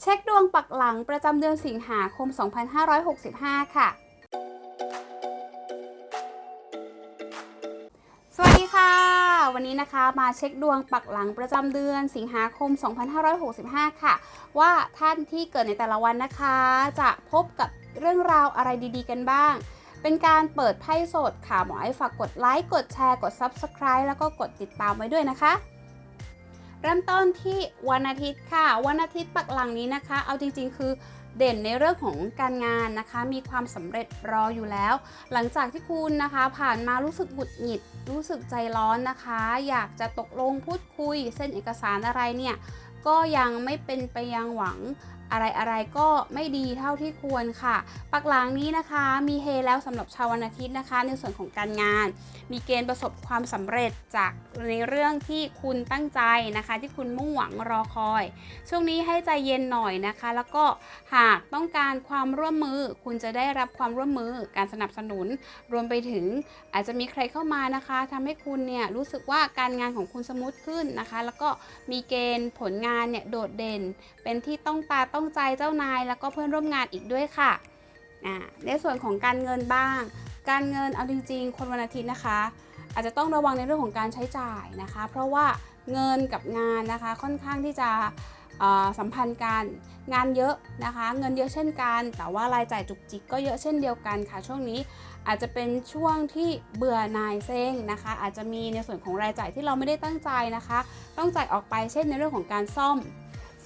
เช็คดวงปักหลังประจำเดือนสิงหาคม 2565 ค่ะ สวัสดีค่ะ วันนี้นะคะมาเช็คดวงปักหลังประจำเดือนสิงหาคม 2565 ค่ะ ว่าท่านที่เกิดในแต่ละวันนะคะ จะพบกับเรื่องราวอะไรดีๆกันบ้าง เป็นการเปิดไพ่สดค่ะ หมอไอ้ฝากกดไลค์ กดแชร์ กด Subscribe แล้วก็กดติดตามไว้ด้วยนะคะ เริ่มต้นที่วันอาทิตย์ค่ะ วันอาทิตย์ปักหลังนี้นะคะ เอาจริง ๆ คือเด่นในเรื่องของการงานนะคะ มีความสำเร็จรออยู่แล้ว หลังจากที่คุณนะคะ ผ่านมารู้สึกหงุดหงิด รู้สึกใจร้อนนะคะ อยากจะตกลงพูดคุย เส้นเอกสารอะไรเนี่ยก็ยังไม่เป็นไปยังหวัง อะไรอะไรๆก็ไม่ดีเท่าที่ควรค่ะ ปักหลังนี้นะคะ มีเฮแล้วสำหรับชาววันอาทิตย์นะคะ ในส่วนของการงาน มีเกณฑ์ประสบความสำเร็จจากในเรื่องที่คุณตั้งใจนะคะ ที่คุณมุ่งหวังรอคอย ช่วงนี้ให้ใจเย็นหน่อยนะคะ แล้วก็หากต้องการความร่วมมือ คุณจะได้รับความร่วมมือ การสนับสนุน รวมไปถึงอาจจะมีใครเข้ามานะคะทำให้คุณเนี่ยรู้สึกว่าการงานของคุณสมูทขึ้นนะคะ แล้วก็มีเกณฑ์ผลงานเนี่ยโดดเด่น เป็นที่ต้องตาต้องใจเจ้านาย แล้วก็เพื่อนร่วมงานอีกด้วยค่ะในส่วนของการเงินบ้าง การเงินเอาจริงๆ คนวันอาทิตย์นะคะ อาจจะต้องระวังในเรื่องของการใช้จ่ายนะคะ เพราะว่าเงินกับงานนะคะค่อนข้างที่จะสัมพันธ์กันงานเยอะนะคะ เงินเยอะเช่นกัน แต่ว่ารายจ่ายจุกจิกก็เยอะเช่นเดียวกันค่ะ ช่วงนี้อาจจะเป็นช่วงที่เบื่อหน่ายเซ็งนะคะ อาจจะมีในส่วนของรายจ่ายที่เราไม่ได้ตั้งใจนะคะ ต้องจ่ายออกไปเช่นในเรื่องของการซ่อม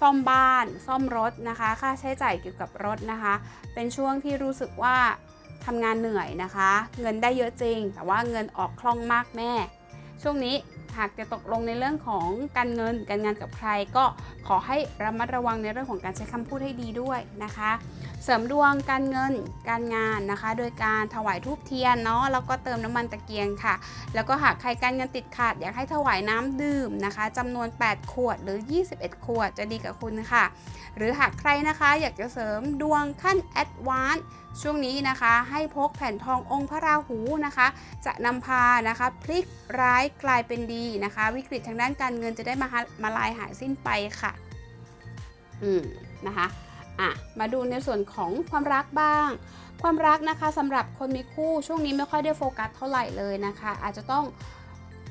ซ่อมบ้าน ซ่อมรถนะคะ ค่าใช้จ่ายเกี่ยวกับรถนะคะ เป็นช่วงที่รู้สึกว่าทำงานเหนื่อยนะคะ เงินได้เยอะจริง แต่ว่าเงินออกคล่องมากแม่ ช่วงนี้ หากจะตกลงในเรื่องของการเงินการงานกับใคร ก็ขอให้ระมัดระวังในเรื่องของการใช้คำพูดให้ดีด้วยนะคะ เสริมดวงการเงินการงานนะคะ โดยการถวายทูบเทียนเนาะแล้วก็เติมน้ำมันตะเกียงค่ะ แล้วก็หากใครการเงินติดขัด อยากให้ถวายน้ำดื่มนะคะจำนวน 8 ขวดหรือ 21 ขวดจะดีกับคุณค่ะ หรือหากใครนะคะอยากจะเสริมดวงขั้นแอดวานซ์ ช่วงนี้นะคะให้พกแผ่นทององค์พระราหูนะคะ จะนำพานะคะพลิกร้ายกลายเป็นดีนะคะ วิกฤตทางด้านการเงินจะได้มามาลายหายสิ้นไปค่ะ อืมนะคะอะมาดูในส่วนของความรักบ้าง ความรักนะคะสำหรับคนมีคู่ช่วงนี้ไม่ค่อยได้โฟกัสเท่าไหร่เลยนะคะ อาจจะต้อง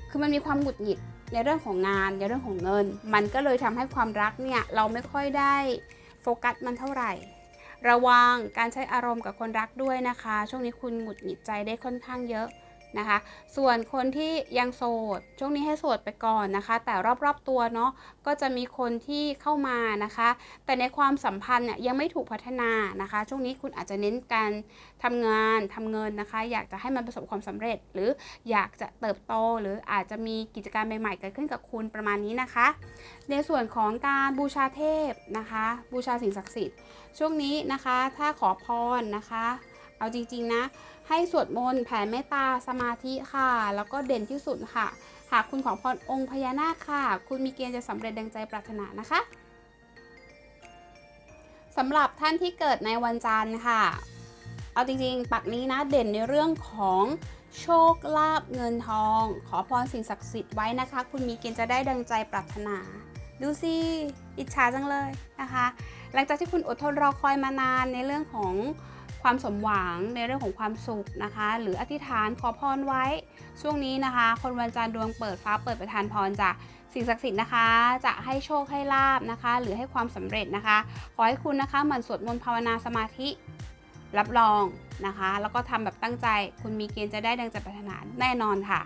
คือมันมีความหงุดหงิดในเรื่องของงานในเรื่องของเงิน มันก็เลยทำให้ความรักเนี่ยเราไม่ค่อยได้โฟกัสมันเท่าไหร่ ระวังการใช้อารมณ์กับคนรักด้วยนะคะ ช่วงนี้คุณหงุดหงิดใจได้ค่อนข้างเยอะ นะคะ ส่วนคนที่ยังโสดช่วงนี้ให้โสดไปก่อนนะคะ แต่รอบๆตัวเนาะก็จะมีคนที่เข้ามานะคะ แต่ในความสัมพันธ์เนี่ยยังไม่ถูกพัฒนานะคะ ช่วงนี้คุณอาจจะเน้นการทำงานทำเงินนะคะ อยากจะให้มันประสบความสำเร็จ หรืออยากจะเติบโตหรืออาจจะมีกิจการใหม่ๆเกิดขึ้นกับคุณประมาณนี้นะคะ ในส่วนของการบูชาเทพนะคะ บูชาสิ่งศักดิ์สิทธิ์ ช่วงนี้นะคะถ้าขอพรนะคะ เอาจริงๆนะ ให้สวดมนต์แผ่เมตตาสมาธิค่ะ แล้วก็เด่นที่สุดค่ะ หากคุณของพรองค์พญานาคค่ะ คุณมีเกณฑ์จะสำเร็จดังใจปรารถนานะคะสำหรับท่านที่เกิดในวันจันทร์ค่ะ เอาจริงๆ ปักนี้นะเด่นในเรื่องของโชคลาภเงินทอง ขอพรสิ่งศักดิ์สิทธิ์ไว้นะคะ คุณมีเกณฑ์จะได้ดังใจปรารถนา ดูสิอิจฉาจังเลยนะคะ หลังจากที่คุณอดทนรอคอยมานานในเรื่องของ ความสมหวังในเรื่องของความสุขนะคะ หรืออธิษฐานขอพรไว้ ช่วงนี้นะคะ คนวันจันทร์ดวงเปิดฟ้าเปิดประทานพรจากสิ่งศักดิ์สิทธิ์นะคะ จะให้โชคให้ลาบนะคะ หรือให้ความสำเร็จนะคะ ขอให้คุณนะคะหมั่นสวดมนต์ภาวนาสมาธิ รับรองนะคะ แล้วก็ทำแบบตั้งใจ คุณมีเกณฑ์จะได้ดังใจปรารถนาแน่นอนค่ะ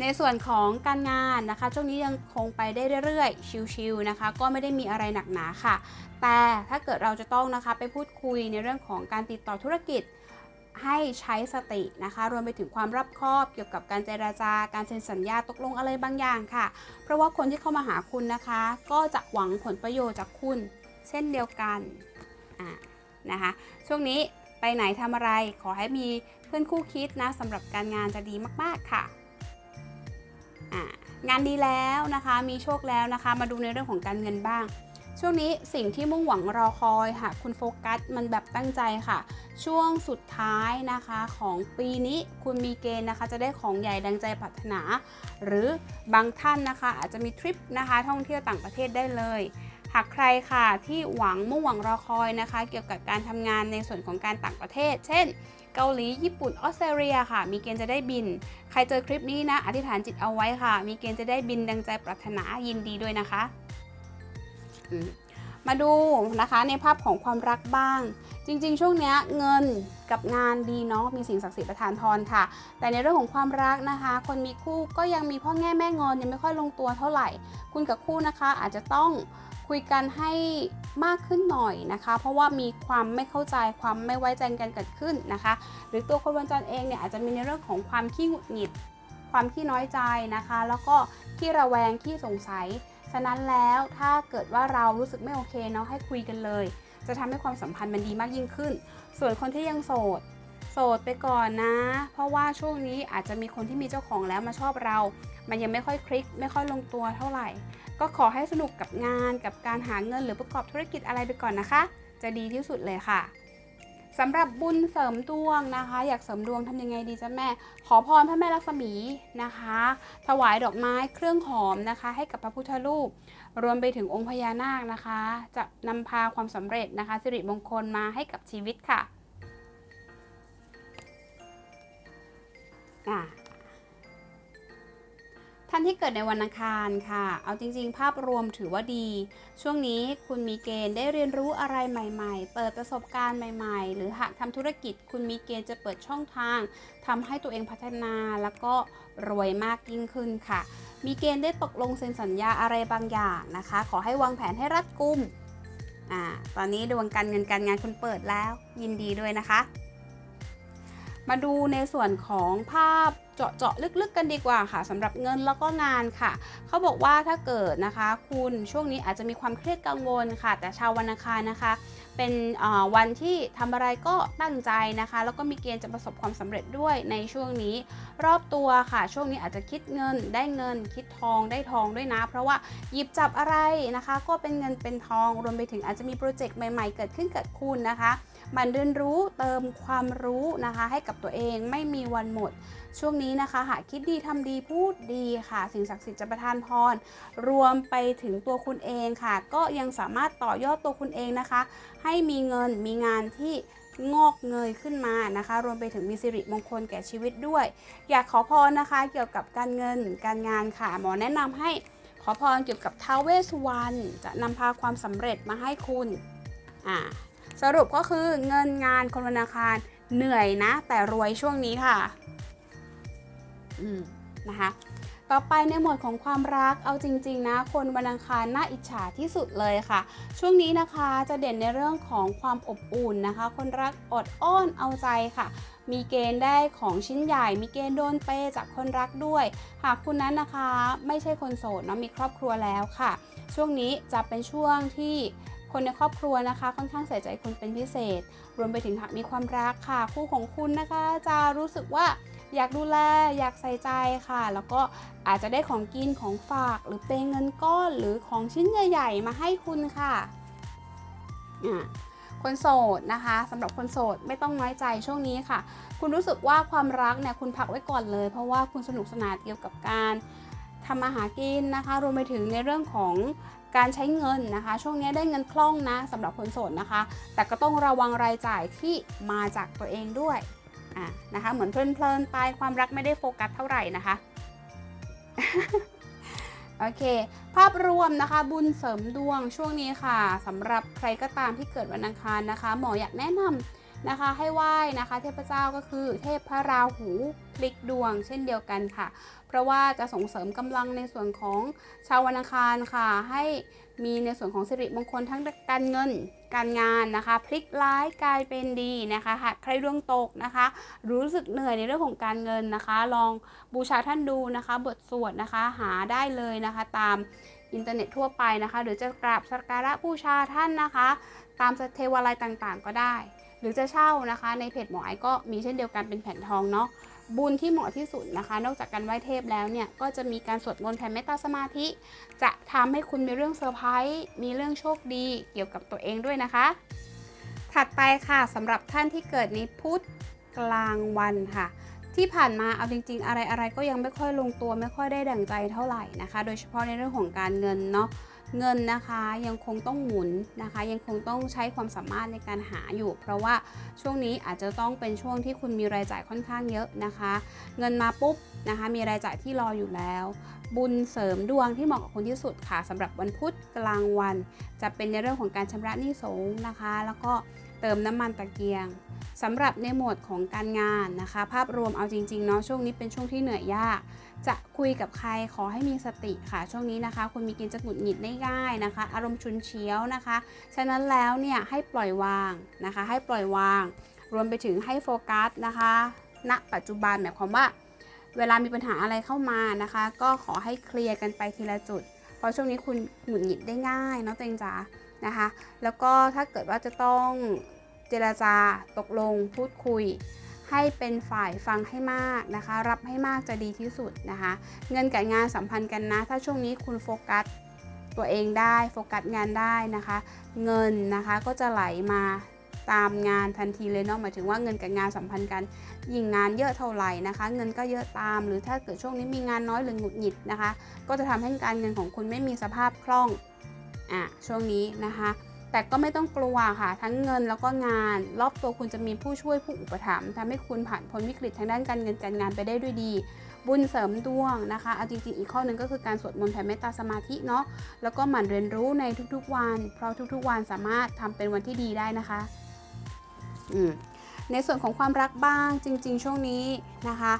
ในส่วนของการงานนะคะ ช่วงนี้ยังคงไปได้เรื่อยๆ ชิลๆนะคะ ก็ไม่ได้มีอะไรหนักหนาค่ะ แต่ถ้าเกิดเราจะต้องนะคะไปพูดคุยในเรื่องของการติดต่อธุรกิจให้ใช้สตินะคะ รวมไปถึงความรอบคอบเกี่ยวกับการเจราจาการเซ็นสัญญาตกลงอะไรบางอย่างค่ะ เพราะว่าคนที่เข้ามาหาคุณนะคะ ก็จะหวังผลประโยชน์จากคุณเช่นเดียวกันอ่านะคะ ช่วงนี้ไปไหนทำอะไรขอให้มีเพื่อนคู่คิดนะสำหรับการงานจะดีมาก ๆ ค่ะ งานดีแล้วนะคะ มีโชคแล้วนะคะ มาดูในเรื่องของการเงินบ้าง ช่วงนี้สิ่งที่มุ่งหวังรอคอยหากคุณโฟกัสมันแบบตั้งใจค่ะ ช่วงสุดท้ายนะคะของปีนี้คุณมีเกณฑ์นะคะ จะได้ของใหญ่ดังใจปรารถนา หรือบางท่านนะคะ อาจจะมีทริปนะคะ ท่องเที่ยวต่างประเทศได้เลยหากใครค่ะที่หวังมุ่งหวังรอคอยนะคะ เกี่ยวกับการทำงานในส่วนของการต่างประเทศ เช่น เกาหลี ญี่ปุ่น ออสเตรเลียค่ะ มีเกณฑ์จะได้บิน ใครเจอคลิปนี้นะ อธิษฐานจิตเอาไว้ค่ะ มีเกณฑ์จะได้บินดังใจปรารถนายินดีด้วยนะคะ มาดูนะคะในภาพของความรักบ้าง จริง ๆ ช่วงนี้เงินกับงานดีเนาะ มีสิ่งศักดิ์สิทธิ์ประทานพรค่ะ แต่ในเรื่องของความรักนะคะ คนมีคู่ก็ยังมีพ่อแง่แม่งอนยังไม่ค่อยลงตัวเท่าไหร่ คุณกับคู่นะคะอาจจะต้อง คุยกันให้มากขึ้นหน่อยนะคะ เพราะว่ามีความไม่เข้าใจความไม่ไว้ใจกันเกิดขึ้นนะคะ หรือตัวคนวันจันทร์เองเนี่ยอาจจะมีในเรื่องของความขี้หงุดหงิด ความขี้น้อยใจนะคะ แล้วก็ขี้ระแวงขี้สงสัย ฉะนั้นแล้วถ้าเกิดว่าเรารู้สึกไม่โอเคเนาะให้คุยกันเลย จะทำให้ความสัมพันธ์มันดีมากยิ่งขึ้น ส่วนคนที่ยังโสดโสดไปก่อนนะ เพราะว่าช่วงนี้อาจจะมีคนที่มีเจ้าของแล้วมาชอบเรา มันยังไม่ค่อยคลิก ไม่ค่อยลงตัวเท่าไหร่ ก็ขอให้สนุกกับงานกับการหาเงินหรือประกอบธุรกิจอะไรไปก่อนนะคะ จะดีที่สุดเลยค่ะสำหรับบุญเสริมดวงนะคะ อยากเสริมดวงทำยังไงดีจ๊ะแม่ ขอพรพระแม่ลักษมีนะคะ ถวายดอกไม้เครื่องหอมนะคะ ให้กับพระพุทธรูป รวมไปถึงองค์พญานาคนะคะ จะนำพาความสำเร็จนะคะ สิริมงคลมาให้กับชีวิตค่ะอะ ท่านที่เกิดในวันอังคารค่ะ เอาจริง ๆ ภาพรวมถือว่าดี ช่วงนี้คุณมีเกณฑ์ได้เรียนรู้อะไรใหม่ ๆ เปิดประสบการณ์ใหม่ ๆ หรือหากทำธุรกิจ คุณมีเกณฑ์จะเปิดช่องทางทำให้ตัวเองพัฒนาแล้วก็รวยมากยิ่งขึ้นค่ะ มีเกณฑ์ได้ตกลงเซ็นสัญญาอะไรบางอย่างนะคะ ขอให้วางแผนให้รัดกุมอ่าตอนนี้ดวงการเงินการงานคุณเปิดแล้ว ยินดีด้วยนะคะ มาดูในส่วนของภาพเจาะเจาะลึกๆกันดีกว่าค่ะสำหรับเงินแล้วก็งานค่ะ เขาบอกว่าถ้าเกิดนะคะ คุณช่วงนี้อาจจะมีความเครียดกังวลค่ะ แต่ชาววันอังคารนะคะ เป็นวันที่ทำอะไรก็ตั้งใจนะคะ แล้วก็มีเกณฑ์จะประสบความสำเร็จด้วยในช่วงนี้ รอบตัวค่ะ ช่วงนี้อาจจะคิดเงินได้เงิน คิดทองได้ทองด้วยนะ เพราะว่าหยิบจับอะไรนะคะ ก็เป็นเงินเป็นทองรวมไปถึงอาจจะมีโปรเจกต์ใหม่ ๆ เกิดขึ้นกิดคุณนะคะ มันเรียนรู้เติมความรู้นะคะ ให้กับตัวเองไม่มีวันหมด ช่วงนี้นะคะ หากคิดดีทำดีพูดดีค่ะ สิ่งศักดิ์สิทธิ์จะประทานพร รวมไปถึงตัวคุณเองค่ะ ก็ยังสามารถต่อยอดตัวคุณเองนะคะ ให้มีเงินมีงานที่งอกเงยขึ้นมานะคะ รวมไปถึงมีสิริมงคลแก่ชีวิตด้วย อยากขอพรนะคะ เกี่ยวกับการเงินการงานค่ะ หมอแนะนำให้ขอพรเกี่ยวกับท้าวเวสสุวรรณจะนำพาความสำเร็จมาให้คุณอ่า สรุปก็คือเงินงานคนวันอังคารเหนื่อยนะ แต่รวยช่วงนี้ค่ะ อืมนะคะต่อไปในหมวดของความรักเอาจริง ๆ นะ คนวันอังคารน่าอิจฉาที่สุดเลยค่ะ ช่วงนี้นะคะจะเด่นในเรื่องของความอบอุ่นนะคะ คนรักอดอ้อนเอาใจค่ะ มีเกณฑ์ได้ของชิ้นใหญ่ มีเกณฑ์โดนเปจากคนรักด้วย หากคุณนั้นนะคะ ไม่ใช่คนโสดเนาะมีครอบครัวแล้วค่ะ ช่วงนี้จะเป็นช่วงที่ คนในครอบครัวนะคะ ค่อนข้างใส่ใจคุณเป็นพิเศษ รวมไปถึงหากมีความรักค่ะ คู่ของคุณนะคะ จะรู้สึกว่าอยากดูแลอยากใส่ใจค่ะ แล้วก็อาจจะได้ของกินของฝากหรือเป็นเงินก้อนหรือของชิ้นใหญ่ ๆ มาให้คุณค่ะคนโสดนะคะสำหรับคนโสดไม่ต้องน้อยใจช่วงนี้ค่ะ คุณรู้สึกว่าความรักเนี่ยคุณพักไว้ก่อนเลย เพราะว่าคุณสนุกสนานเกี่ยวกับการทำมาหากินนะคะ รวมไปถึงในเรื่องของ การใช้เงินนะคะ ช่วงนี้ได้เงินคล่องนะสำหรับคนโสดนะคะ แต่ก็ต้องระวังรายจ่ายที่มาจากตัวเองด้วยอะนะคะเหมือนเพลินๆไปความรักไม่ได้โฟกัสเท่าไหร่นะคะโอเค ภาพรวมนะคะ บุญเสริมดวงช่วงนี้ค่ะสำหรับใครก็ตามที่เกิดวันอังคารนะคะ หมออยากแนะนำนะคะ ให้ไหว้นะคะ เทพเจ้าก็คือเทพพระราหูพลิกดวง เช่นเดียวกันค่ะ เพราะว่าจะส่งเสริมกำลังในส่วนของชาววันอังคารค่ะ ให้มีในส่วนของสิริมงคลทั้งการเงิน การงานนะคะพลิกร้ายกลายเป็นดีนะคะหากใครดวงตกนะคะ รู้สึกเหนื่อยในเรื่องของการเงินนะคะ ลองบูชาท่านดูนะคะบทสวดนะคะหาได้เลยนะคะตามอินเทอร์เน็ตทั่วไปนะคะ หรือจะกราบสักการะบูชาท่านนะคะ ตามเทวาลัยต่างๆ ก็ได้ หรือจะเช่านะคะ ในเพจหมอไอก็มีเช่นเดียวกันเป็นแผ่นทองเนาะ บุญที่เหมาะที่สุดนะคะ นอกจากการไหว้เทพแล้วเนี่ย ก็จะมีการสวดมนต์แผ่เมตตาสมาธิ จะทำให้คุณมีเรื่องเซอร์ไพรส์มีเรื่องโชคดีเกี่ยวกับตัวเองด้วยนะคะ ถัดไปค่ะสำหรับท่านที่เกิดในพุธกลางวันค่ะ ที่ผ่านมาเอาจริง ๆ อะไรอะไรก็ยังไม่ค่อยลงตัวไม่ค่อยได้ดั่งใจเท่าไหร่นะคะ โดยเฉพาะในเรื่องของการเงินเนาะ เงินนะคะยังคงต้องหมุนนะคะ ยังคงต้องใช้ความสามารถในการหาอยู่ เพราะว่าช่วงนี้อาจจะต้องเป็นช่วงที่คุณมีรายจ่ายค่อนข้างเยอะนะคะ เงินมาปุ๊บนะคะ มีรายจ่ายที่รออยู่แล้ว บุญเสริมดวงที่เหมาะกับคนที่สุดค่ะสำหรับวันพุธกลางวัน จะเป็นในเรื่องของการชำระหนี้สงนะคะ แล้วก็ เติมน้ำมันตะเกียงสำหรับในโหมดของการงานนะคะ ภาพรวมเอาจริงๆเนาะช่วงนี้เป็นช่วงที่เหนื่อยยาก จะคุยกับใครขอให้มีสติค่ะ ช่วงนี้นะคะคุณมีกณฑ์จะหงุดหงิดได้ง่ายนะคะ อารมณ์ชุนเฉียวนะคะ ฉะนั้นแล้วเนี่ยให้ปล่อยวางนะคะ ให้ปล่อยวาง รวมไปถึงให้โฟกัสนะคะณปัจจุบันหมายความว่า เวลามีปัญหาอะไรเข้ามานะคะ ก็ขอให้เคลียร์กันไปทีละจุด เพราะช่วงนี้คุณหงุดหงิดได้ง่ายเนาะตัวเองจ๋า นะคะ แล้วก็ถ้าเกิดว่าจะต้องเจรจาตกลงพูดคุย ให้เป็นฝ่ายฟังให้มากนะคะ รับให้มากจะดีที่สุดนะคะ เงินกับงานสัมพันธ์กันนะ ถ้าช่วงนี้คุณโฟกัสตัวเองได้โฟกัสงานได้นะคะ เงินนะคะก็จะไหลมาตามงานทันทีเลยเนาะหมายถึงว่าเงินกับงานสัมพันธ์กันยิ่งงานเยอะเท่าไหร่นะคะ เงินก็เยอะตาม หรือถ้าเกิดช่วงนี้มีงานน้อยหรือหงุดหงิดนะคะ ก็จะทำให้การเงินของคุณไม่มีสภาพคล่อง อะช่วงนี้นะคะ แต่ก็ไม่ต้องกลัวค่ะ ทั้งเงินแล้วก็งาน รอบตัวคุณจะมีผู้ช่วยผู้อุปถัมภ์ทำให้คุณผ่านพ้นวิกฤตทางด้านการเงินการงานไปได้ด้วยดี บุญเสริมดวงนะคะเอาจริงๆอีกข้อหนึ่งก็คือการสวดมนต์แผ่เมตตาสมาธิเนาะแล้วก็หมั่นเรียนรู้ในทุกๆวัน เพราะทุกๆวันสามารถทำเป็นวันที่ดีได้นะคะอืมในส่วนของความรักบ้างจริง ๆ ช่วงนี้นะคะ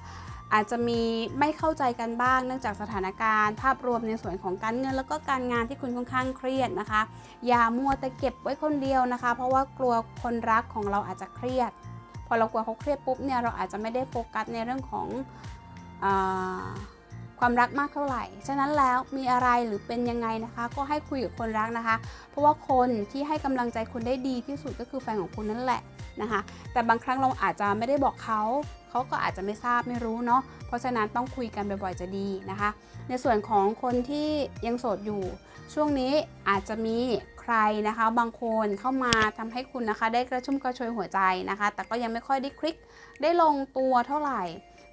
อาจจะมีไม่เข้าใจกันบ้าง เนื่องจากสถานการณ์ ภาพรวมในส่วนของการเงิน แล้วก็การงานที่คุณค่อนข้างเครียดนะคะ อย่ามัวแต่เก็บไว้คนเดียวนะคะ เพราะว่ากลัวคนรักของเราอาจจะเครียด พอเรากลัวเขาเครียดปุ๊บเนี่ยเราอาจจะไม่ได้โฟกัสในเรื่องของอ ความรักมากเท่าไหร่ ฉะนั้นแล้วมีอะไรหรือเป็นยังไงนะคะ ก็ให้คุยกับคนรักนะคะ เพราะว่าคนที่ให้กำลังใจคุณได้ดีที่สุดก็คือแฟนของคุณนั่นแหละนะคะ แต่บางครั้งเราอาจจะไม่ได้บอกเขาเขาก็อาจจะไม่ทราบไม่รู้เนาะ เพราะฉะนั้นต้องคุยกันบ่อยๆจะดีนะคะ ในส่วนของคนที่ยังโสดอยู่ ช่วงนี้อาจจะมีใครนะคะ บางคนเข้ามาทำให้คุณนะคะ ได้กระชุ่มกระชวยหัวใจนะคะ แต่ก็ยังไม่ค่อยได้คลิกได้ลงตัวเท่าไหร่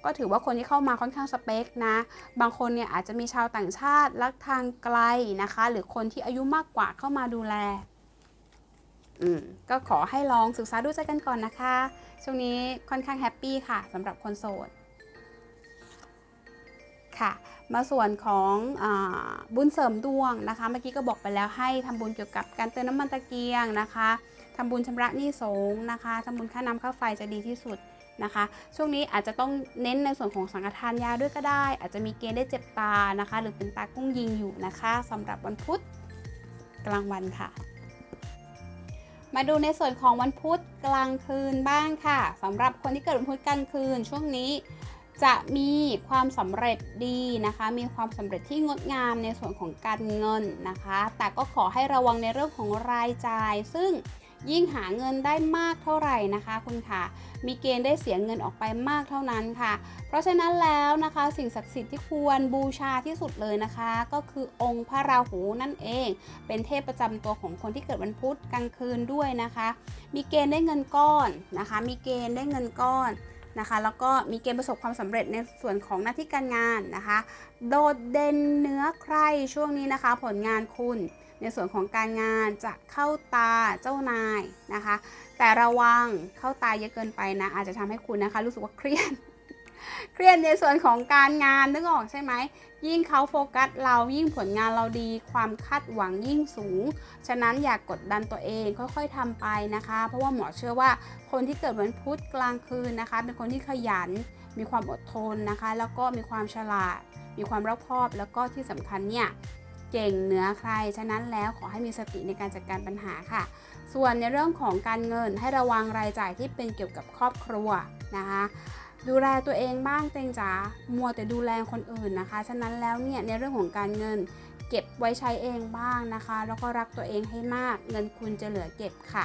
ก็ถือว่าคนที่เข้ามาค่อนข้างสเปคนะ บางคนเนี่ยอาจจะมีชาวต่างชาติรักทางไกลนะคะ หรือคนที่อายุมากกว่าเข้ามาดูแลอืมก็ขอให้ลองศึกษาดูใจกันก่อนนะคะ ช่วงนี้ค่อนข้างแฮปปี้ค่ะสำหรับคนโสด ค่ะ มาส่วนของอบุญเสริมดวงนะคะ เมื่อกี้ก็บอกไปแล้วให้ทำบุญเกี่ยวกับการเติมน้ำมันตะเกียงนะคะทำบุญชำระหนี้สงนะคะทำบุญค่าน้ำค่าไฟจะดีที่สุด นะคะ ช่วงนี้อาจจะต้องเน้นในส่วนของสังฆทานยาด้วยก็ได้ อาจจะมีเกณฑ์ได้เจ็บตานะคะ หรือเป็นตากุ้งยิงอยู่นะคะสำหรับวันพุธกลางวันค่ะ มาดูในส่วนของวันพุธกลางคืนบ้างค่ะสำหรับคนที่เกิดวันพุธกลางคืน ช่วงนี้จะมีความสำเร็จดีนะคะ มีความสำเร็จที่งดงามในส่วนของการเงินนะคะ แต่ก็ขอให้ระวังในเรื่องของรายจ่าย ซึ่ง ยิ่งหาเงินได้มากเท่าไหร่นะคะ คุณค่ะ มีเกณฑ์ได้เสียเงินออกไปมากเท่านั้นค่ะ เพราะฉะนั้นแล้วนะคะ สิ่งศักดิ์สิทธิ์ที่ควรบูชาที่สุดเลยนะคะ ก็คือองค์พระราหูนั่นเอง เป็นเทพประจำตัวของคนที่เกิดวันพุธกลางคืนด้วยนะคะ มีเกณฑ์ได้เงินก้อนนะคะ มีเกณฑ์ได้เงินก้อนนะคะแล้วก็มีเกณฑ์ประสบความสำเร็จในส่วนของหน้าที่การงานนะคะ โดดเด่นเนื้อใครช่วงนี้นะคะ ผลงานคุณ ในส่วนของการงานจะเข้าตาเจ้านายนะคะ แต่ระวังเข้าตาเยอะเกินไปนะอาจจะทำให้คุณนะคะรู้สึกว่าเครียดเครียดในส่วนของการงานนึกออกใช่ไหม ยิ่งเขาโฟกัสเรายิ่งผลงานเราดีความคาดหวังยิ่งสูง ฉะนั้นอย่ากกดดันตัวเองค่อยๆทำไปนะคะ เพราะว่าหมอเชื่อว่าคนที่เกิดวันพุธกลางคืนนะคะ เป็นคนที่ขยัน มีความอดทนนะคะ แล้วก็มีความฉลาด มีความรอบคอบแล้วก็ที่สำคัญเนี่ย เก่งเหนือใคร ฉะนั้นแล้วขอให้มีสติในการจัดการปัญหาค่ะ ส่วนในเรื่องของการเงินให้ระวังรายจ่ายที่เป็นเกี่ยวกับครอบครัวนะคะดูแลตัวเองบ้างเตงจ๋ามัวแต่ดูแลคนอื่นนะคะ ฉะนั้นแล้วเนี่ยในเรื่องของการเงินเก็บไว้ใช้เองบ้างนะคะ แล้วก็รักตัวเองให้มาก เงินคุณจะเหลือเก็บค่ะ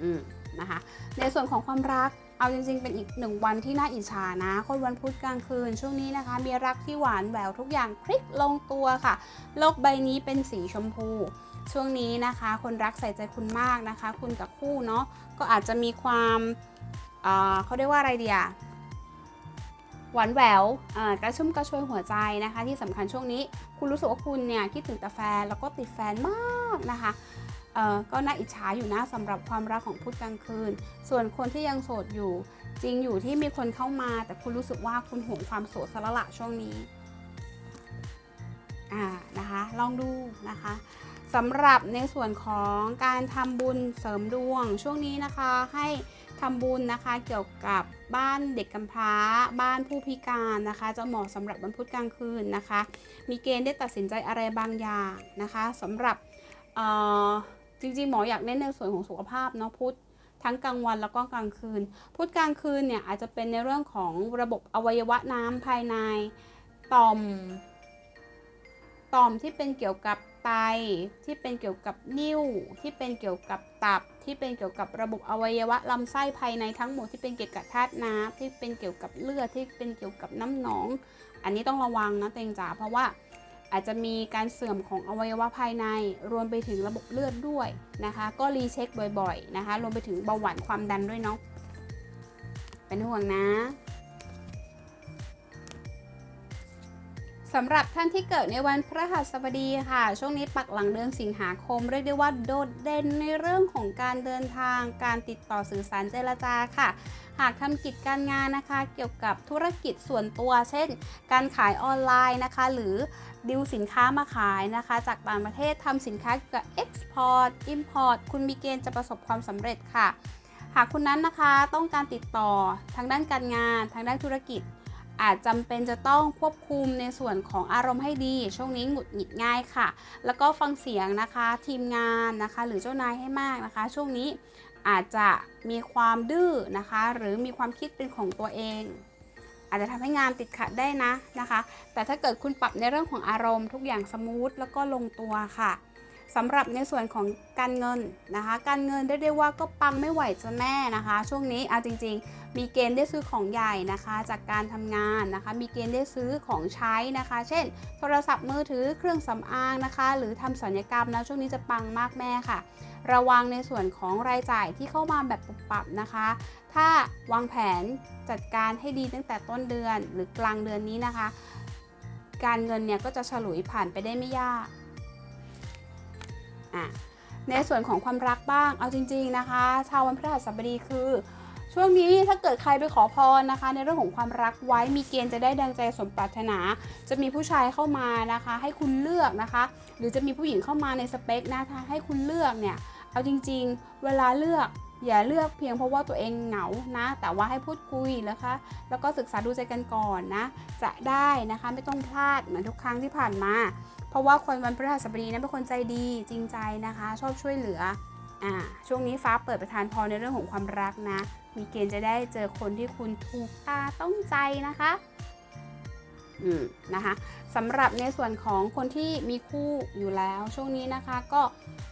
อืมนะคะ ในส่วนของความรัก เอาจริงๆ เป็นอีกหนึ่งวันที่น่าอิจฉานะ คนวันพุธกลางคืน ช่วงนี้นะคะ มีรักที่หวานแหววทุกอย่างคลิกลงตัวค่ะ โลกใบนี้เป็นสีชมพู ช่วงนี้นะคะ คนรักใส่ใจคุณมากนะคะ คุณกับคู่เนาะ ก็อาจจะมีความอ่าเขาเรียกว่าอะไรเดียหวานแหววกระชุ่มกระชวยหัวใจนะคะ ที่สำคัญช่วงนี้ คุณรู้สึกว่าคุณเนี่ยคิดถึงแต่แฟนแล้วก็ติดแฟนมากนะคะ ก็น่าอิจฉาอยู่นะสำหรับความรักของพุธกลางคืน ส่วนคนที่ยังโสดอยู่ จริงอยู่ที่มีคนเข้ามา แต่คุณรู้สึกว่าคุณห่วงความโสดสละละช่วงนี้อ่านะคะลองดูนะคะสำหรับในส่วนของการทำบุญเสริมดวงช่วงนี้นะคะให้ทำบุญนะคะเกี่ยวกับบ้านเด็กกำพร้า บ้านผู้พิการนะคะ จะเหมาะสำหรับวันพุธกลางคืนนะคะ มีเกณฑ์ได้ตัดสินใจอะไรบางอย่างนะคะสำหรับ จริงๆ หมออยากเน้นในส่วนของสุขภาพเนาะพุธทั้งกลางวันแล้วก็กลางคืน พุธกลางคืนเนี่ยอาจจะเป็นในเรื่องของระบบอวัยวะน้ำภายใน ต่อม ต่อมที่เป็นเกี่ยวกับไต ที่เป็นเกี่ยวกับนิ่วที่เป็นเกี่ยวกับตับ ที่เป็นเกี่ยวกับระบบอวัยวะลำไส้ภายในทั้งหมดที่เป็นเกี่ยวกับธาตุน้ำที่เป็นเกี่ยวกับเลือดที่เป็นเกี่ยวกับน้ำหนอง อันนี้ต้องระวังนะเตงจ๋าเพราะว่า อาจจะมีการเสื่อมของอวัยวะภายใน รวมไปถึงระบบเลือดด้วยนะคะ ก็รีเช็คบ่อยๆนะคะ รวมไปถึงเบาหวานความดันด้วยเนาะ เป็นห่วงนะ สำหรับท่านที่เกิดในวันพฤหัสบดีค่ะ ช่วงนี้ปักหลังเดือนสิงหาคม เรียกได้ว่าโดดเด่นในเรื่องของการเดินทาง การติดต่อสื่อสารเจรจาค่ะ หากทำกิจการงานนะคะ เกี่ยวกับธุรกิจส่วนตัว เช่น การขายออนไลน์นะคะ หรือดิวสินค้ามาขายนะคะ จากต่างประเทศทำสินค้าเกี่ยวกับ Export Import คุณมีเกณฑ์จะประสบความสำเร็จค่ะ หากคุณนั้นนะคะต้องการติดต่อทางด้านการงาน ทางด้านธุรกิจ อาจจำเป็นจะต้องควบคุมในส่วนของอารมณ์ให้ดี ช่วงนี้หงุดหงิดง่ายค่ะ แล้วก็ฟังเสียงนะคะทีมงานนะคะ หรือเจ้านายให้มากนะคะ ช่วงนี้อาจจะมีความดื้อนะคะ หรือมีความคิดเป็นของตัวเอง อาจจะทำให้งานติดขัดได้นะนะคะ แต่ถ้าเกิดคุณปรับในเรื่องของอารมณ์ทุกอย่างสมูทแล้วก็ลงตัวค่ะ สำหรับในส่วนของการเงินนะคะ การเงินได้ได้ว่าก็ปังไม่ไหวจะแม่นะคะ ช่วงนี้เอาจริง ๆ มีเกณฑ์ได้ซื้อของใหญ่นะคะ จากการทำงานนะคะ มีเกณฑ์ได้ซื้อของใช้นะคะ เช่น โทรศัพท์มือถือเครื่องสำอางนะคะ หรือทำสัญญกรรมนะช่วงนี้จะปังมากแม่ค่ะ ระวังในส่วนของรายจ่ายที่เข้ามาแบบปุบปับนะคะ ถ้าวางแผนจัดการให้ดีตั้งแต่ต้นเดือนหรือกลางเดือนนี้นะคะ การเงินเนี่ยก็จะฉลุยผ่านไปได้ไม่ยาก อะในส่วนของความรักบ้าง เอาจริง ๆนะคะ ชาววันพฤหัสบดีคือ ช่วงนี้ถ้าเกิดใครไปขอพรนะคะ ในเรื่องของความรักไว้มีเกณฑ์จะได้ดังใจสมปรารถนา จะมีผู้ชายเข้ามานะคะ ให้คุณเลือกนะคะ หรือจะมีผู้หญิงเข้ามาในสเปคนะคะให้คุณเลือกเนี่ย เอาจริง ๆ เวลาเลือกอย่าเลือกเพียงเพราะว่าตัวเองเหงานะ แต่ว่าให้พูดคุยนะคะ แล้วก็ศึกษาดูใจกันก่อนนะ จะได้นะคะไม่ต้องพลาดเหมือนทุกครั้งที่ผ่านมา เพราะว่าคนวันพฤหัสบดีนั้นเป็นคนใจดีจริงใจนะคะ ชอบช่วยเหลืออ่าช่วงนี้ฟ้าเปิดประทานพรในเรื่องของความรักนะ มีเกณฑ์จะได้เจอคนที่คุณถูกตาต้องใจนะคะ นะคะสำหรับในส่วนของคนที่มีคู่อยู่แล้วช่วงนี้นะคะ ก็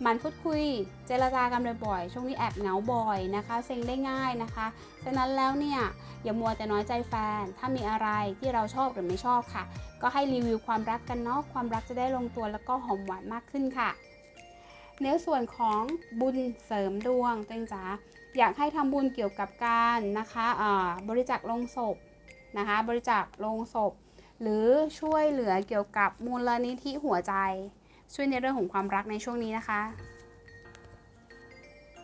มันพูดคุยเจรจากันบ่อยๆช่วงนี้แอบเหงาบ่อยนะคะเซ็งได้ง่ายนะคะฉะนั้นแล้วเนี่ยอย่ามัวแต่น้อยใจแฟน ถ้ามีอะไรที่เราชอบหรือไม่ชอบค่ะ ก็ให้รีวิวความรักกันเนาะความรักจะได้ลงตัวแล้วก็หอมหวานมากขึ้นค่ะในส่วนของบุญเสริมดวงตัวเองจ๋าอยากให้ทำบุญเกี่ยวกับการนะคะะบริจาคลงศพนะคะ บริจาคลงศพ หรือช่วยเหลือเกี่ยวกับมูลนิธิหัวใจ ช่วยในเรื่องของความรักในช่วงนี้นะคะ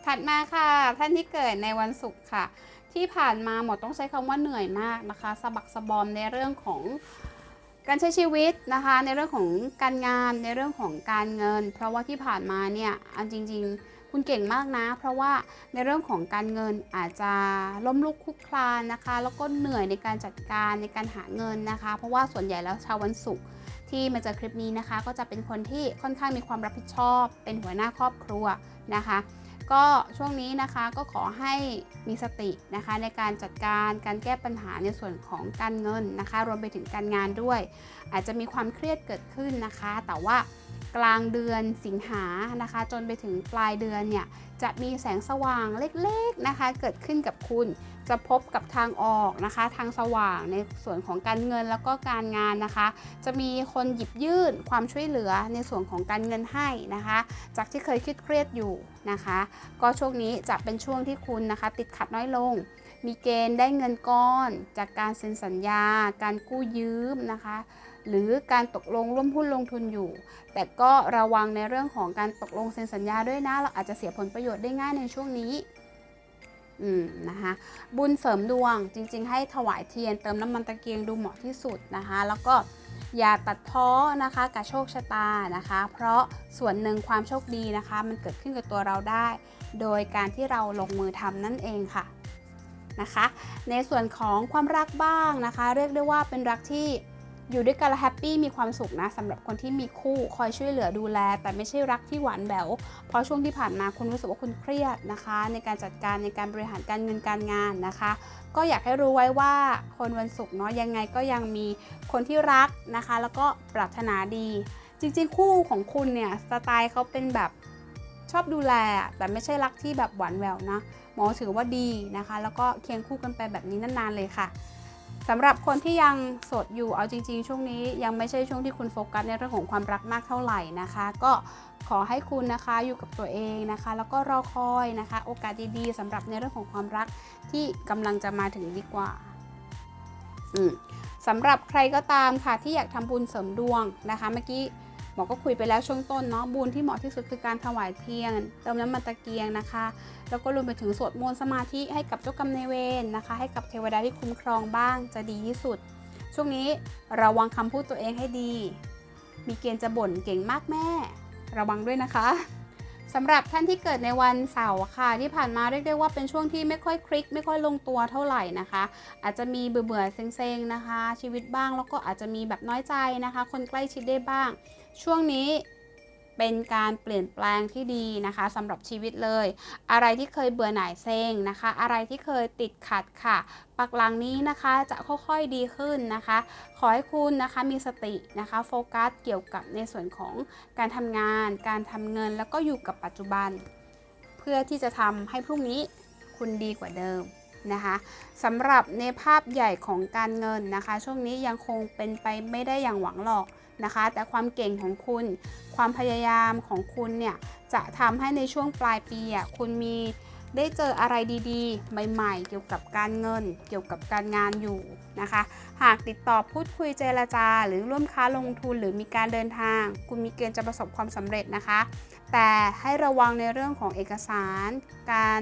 ถัดมาค่ะ ท่านที่เกิดในวันศุกร์ค่ะ ที่ผ่านมาหมอต้องใช้คำว่าเหนื่อยมากนะคะ สะบักสะบอมในเรื่องของการใช้ชีวิตนะคะ ในเรื่องของการงานในเรื่องของการเงิน เพราะว่าที่ผ่านมาเนี่ยอันจริง ๆ คุณเก่งมากนะ เพราะว่าในเรื่องของการเงินอาจจะล้มลุกคลุกคลานนะคะ แล้วก็เหนื่อยในการจัดการในการหาเงินนะคะ เพราะว่าส่วนใหญ่แล้วชาววันศุกร์ที่มาเจอคลิปนี้นะคะ ก็จะเป็นคนที่ค่อนข้างมีความรับผิดชอบ เป็นหัวหน้าครอบครัวนะคะ ก็ช่วงนี้นะคะก็ขอให้มีสตินะคะ ในการจัดการการแก้ปัญหาในส่วนของการเงินนะคะ รวมไปถึงการงานด้วย อาจจะมีความเครียดเกิดขึ้นนะคะ แต่ว่า กลางเดือนสิงหานะคะ จนไปถึงปลายเดือนเนี่ยจะมีแสงสว่างเล็กๆนะคะ เกิดขึ้นกับคุณจะพบกับทางออกนะคะ ทางสว่างในส่วนของการเงินแล้วก็การงานนะคะ จะมีคนหยิบยื่นความช่วยเหลือในส่วนของการเงินให้นะคะ จากที่เคยคิดเครียดอยู่นะคะ ก็ช่วงนี้จะเป็นช่วงที่คุณนะคะ ติดขัดน้อยลง มีเกณฑ์ได้เงินก้อน จากการเซ็นสัญญา การกู้ยืมนะคะ หรือการตกลงร่วมหุ้นลงทุนอยู่ แต่ก็ระวังในเรื่องของการตกลงเซ็นสัญญาด้วยนะ เราอาจจะเสียผลประโยชน์ได้ง่ายในช่วงนี้อืมนะคะบุญเสริมดวงจริง ๆ ให้ถวายเทียนเติมน้ำมันตะเกียงดูเหมาะที่สุดนะคะ แล้วก็อย่าตัดพ้อนะคะกับโชคชะตานะคะ เพราะส่วนหนึ่งความโชคดีนะคะ มันเกิดขึ้นกับตัวเราได้ โดยการที่เราลงมือทำนั่นเองค่ะนะคะ ในส่วนของความรักบ้างนะคะ เรียกได้ว่าเป็นรักที่ อยู่ด้วยกันแล้วแฮปปี้มีความสุขนะสำหรับคนที่มีคู่คอยช่วยเหลือดูแล แต่ไม่ใช่รักที่หวานแหววเพราะช่วงที่ผ่านมาคุณรู้สึกว่าคุณเครียดนะคะ ในการจัดการในการบริหารการเงินการงานนะคะ ก็อยากให้รู้ไว้ว่าคนวันศุกร์เนาะยังไงก็ยังมีคนที่รักนะคะ แล้วก็ปรารถนาดี จริงๆ คู่ของคุณเนี่ยสไตล์เขาเป็นแบบชอบดูแล แต่ไม่ใช่รักที่แบบหวานแหววนะหมอถือว่าดีนะคะ แล้วก็เคียงคู่กันไปแบบนี้นานๆเลยค่ะ สำหรับคนที่ยังโสดอยู่เอาจริง ๆ ช่วงนี้ยังไม่ใช่ช่วงที่คุณโฟกัสในเรื่องของความรักมากเท่าไหร่นะคะ ก็ขอให้คุณนะคะอยู่กับตัวเองนะคะ แล้วก็รอคอยนะคะ โอกาสดีๆสำหรับในเรื่องของความรักที่กำลังจะมาถึงดีกว่าอืมสำหรับใครก็ตามค่ะที่อยากทำบุญเสริมดวงนะคะ เมื่อกี้ มอก็คุยไปแล้วช่วงต้นเนาะบุญที่เหมาะที่สุดคือการถวายเทียนเติมน้ำมันตะเกียงนะคะ แล้วก็รวมไปถึงสวดมนต์สมาธิให้กับเจ้ากรรมนายเวรนะคะ ให้กับเทวดาที่คุ้มครองบ้างจะดีที่สุด ช่วงนี้ระวังคำพูดตัวเองให้ดี มีเกณฑ์จะบ่นเก่งมากแม่ ระวังด้วยนะคะ สำหรับท่านที่เกิดในวันเสาร์ค่ะ ที่ผ่านมาเรียกได้ว่าเป็นช่วงที่ไม่ค่อยคลิก ไม่ค่อยลงตัวเท่าไหร่นะคะ อาจจะมีเบื่อเบื่อเซ็งๆนะคะ ชีวิตบ้างแล้วก็อาจจะมีแบบน้อยใจนะคะ คนใกล้ชิดได้บ้าง ช่วงนี้ เป็นการเปลี่ยนแปลงที่ดีนะคะสำหรับชีวิตเลย อะไรที่เคยเบื่อหน่ายเซ็งนะคะ อะไรที่เคยติดขัดค่ะ ปักหลังนี้นะคะจะค่อยๆดีขึ้นนะคะ ขอให้คุณนะคะมีสตินะคะโฟกัสเกี่ยวกับในส่วนของการทำงาน การทำเงิน แล้วก็อยู่กับปัจจุบัน เพื่อที่จะทำให้พรุ่งนี้คุณดีกว่าเดิมนะคะสำหรับในภาพใหญ่ของการเงินนะคะ ช่วงนี้ยังคงเป็นไปไม่ได้อย่างหวังหรอก นะคะ แต่ความเก่งของคุณ ความพยายามของคุณเนี่ยจะทำให้ในช่วงปลายปีอะคุณมีได้เจออะไรดีๆ ใหม่ๆ เกี่ยวกับการเงิน เกี่ยวกับการงานอยู่นะคะ หากติดต่อพูดคุยเจรจา หรือร่วมค้าลงทุนหรือมีการเดินทาง คุณมีเกณฑ์จะประสบความสำเร็จนะคะ แต่ให้ระวังในเรื่องของเอกสาร การ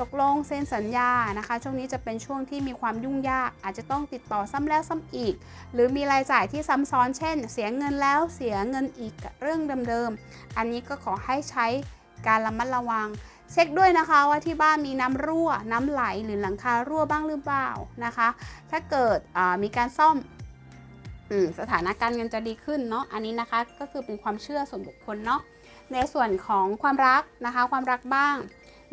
ตกลงเซ็นสัญญานะคะ ช่วงนี้จะเป็นช่วงที่มีความยุ่งยาก อาจจะต้องติดต่อซ้ำแล้วซ้ำอีก หรือมีรายจ่ายที่ซ้ำซ้อนเช่น เสียเงินแล้วเสียเงินอีกเรื่องเดิมๆ อันนี้ก็ขอให้ใช้การระมัดระวัง เช็คด้วยนะคะว่าที่บ้านมีน้ำรั่ว น้ำไหลหรือหลังคารั่วบ้างหรือเปล่านะคะ ถ้าเกิดมีการซ่อมสถานการณ์เงินจะดีขึ้นเนาะอันนี้นะคะก็คือเป็นความเชื่อส่วนบุคคลเนาะในส่วนของความรักนะคะ ความรักบ้าง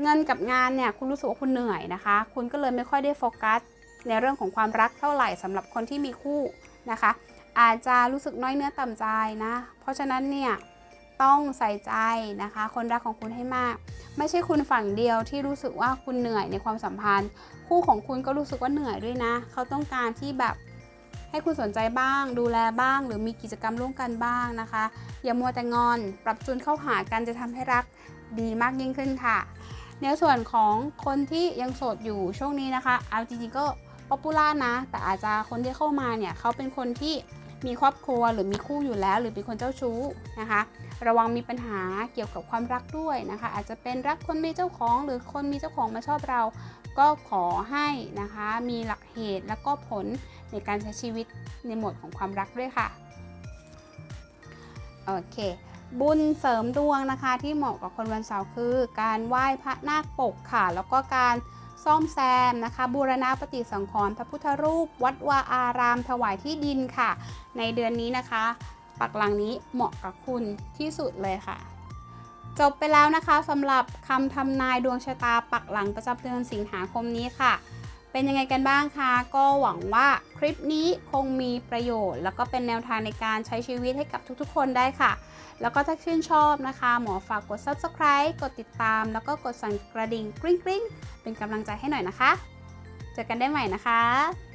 เงินกับงานเนี่ยคุณรู้สึกว่าคุณเหนื่อยนะคะ คุณก็เลยไม่ค่อยได้โฟกัสในเรื่องของความรักเท่าไหร่สำหรับคนที่มีคู่นะคะ อาจจะรู้สึกน้อยเนื้อต่ำใจนะ เพราะฉะนั้นเนี่ยต้องใส่ใจนะคะ คนรักของคุณให้มาก ไม่ใช่คุณฝั่งเดียวที่รู้สึกว่าคุณเหนื่อยในความสัมพันธ์ คู่ของคุณก็รู้สึกว่าเหนื่อยด้วยนะ เขาต้องการที่แบบให้คุณสนใจบ้าง ดูแลบ้าง หรือมีกิจกรรมร่วมกันบ้างนะคะ อย่ามัวแต่งอน ปรับจูนเข้าหากันจะทำให้รักดีมากยิ่งขึ้นค่ะ ในส่วนของคนที่ยังโสดอยู่ช่วงนี้นะคะเอาจริงๆก็ป๊อปปูล่านะ แต่อาจจะคนที่เข้ามาเนี่ยเขาเป็นคนที่มีครอบครัวหรือมีคู่อยู่แล้ว หรือเป็นคนเจ้าชู้นะคะ ระวังมีปัญหาเกี่ยวกับความรักด้วยนะคะ อาจจะเป็นรักคนมีเจ้าของหรือคนมีเจ้าของมาชอบเรา ก็ขอให้นะคะมีหลักเหตุแล้วก็ผลในการใช้ชีวิตในโหมดของความรักด้วยค่ะโอเค บุญเสริมดวงนะคะ ที่เหมาะกับคนวันเสาร์คือ การไหว้พระนาคปกค่ะ แล้วก็การซ่อมแซมนะคะบูรณะปฏิสังขรณ์พระพุทธรูป วัดวาอาราม ถวายที่ดินค่ะ ในเดือนนี้นะคะ ปักหลังนี้เหมาะกับคุณที่สุดเลยค่ะ จบไปแล้วนะคะสำหรับคำทำนายดวงชะตาปักหลังประจำเดือนสิงหาคมนี้ค่ะ เป็นยังไงกันบ้างคะ ก็หวังว่าคลิปนี้คงมีประโยชน์ แล้วก็เป็นแนวทางในการใช้ชีวิตให้กับทุกๆ คนได้ค่ะ แล้วก็ถ้าชื่นชอบนะคะ หมอฝากกด subscribe กดติดตาม แล้วก็กดสั่นกระดิ่งกริ๊งๆ เป็นกำลังใจให้หน่อยนะคะ เจอกันได้ใหม่นะคะ